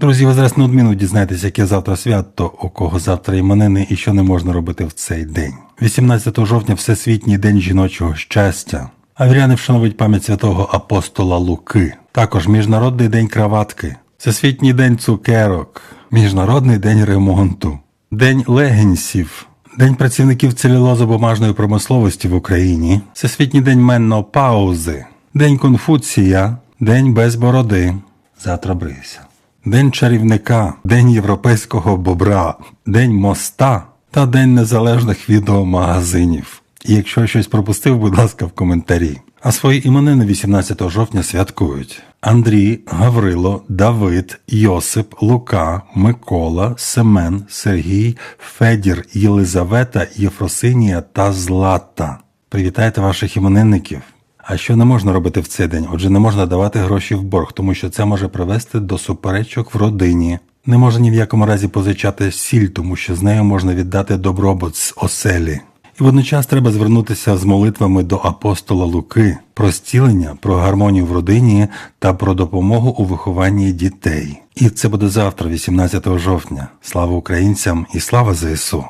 Друзі, ви зараз неодмінно дізнаєтесь, яке завтра свято, у кого завтра іменини і що не можна робити в цей день. 18 жовтня Всесвітній день жіночого щастя. Авряни вшановують пам'ять святого апостола Луки. Також Міжнародний день краватки, Всесвітній день цукерок, Міжнародний день ремонту, День легінсів, День працівників целюлозо-бумажної промисловості в Україні, Всесвітній день менопаузи, День Конфуція, День без бороди. Завтра брися. День чарівника, День європейського бобра, День моста та День незалежних відеомагазинів. І якщо щось пропустив, будь ласка, в коментарі. А свої іменини 18 жовтня святкують Андрій, Гаврило, Давид, Йосип, Лука, Микола, Семен, Сергій, Федір, Єлизавета, Єфросинія та Злата. Привітайте ваших іменинників. А що не можна робити в цей день? Отже, не можна давати гроші в борг, тому що це може привести до суперечок в родині. Не можна ні в якому разі позичати сіль, тому що з нею можна віддати добробут з оселі. І водночас треба звернутися з молитвами до апостола Луки про зцілення, про гармонію в родині та про допомогу у вихованні дітей. І це буде завтра, 18 жовтня. Слава українцям і слава ЗСУ!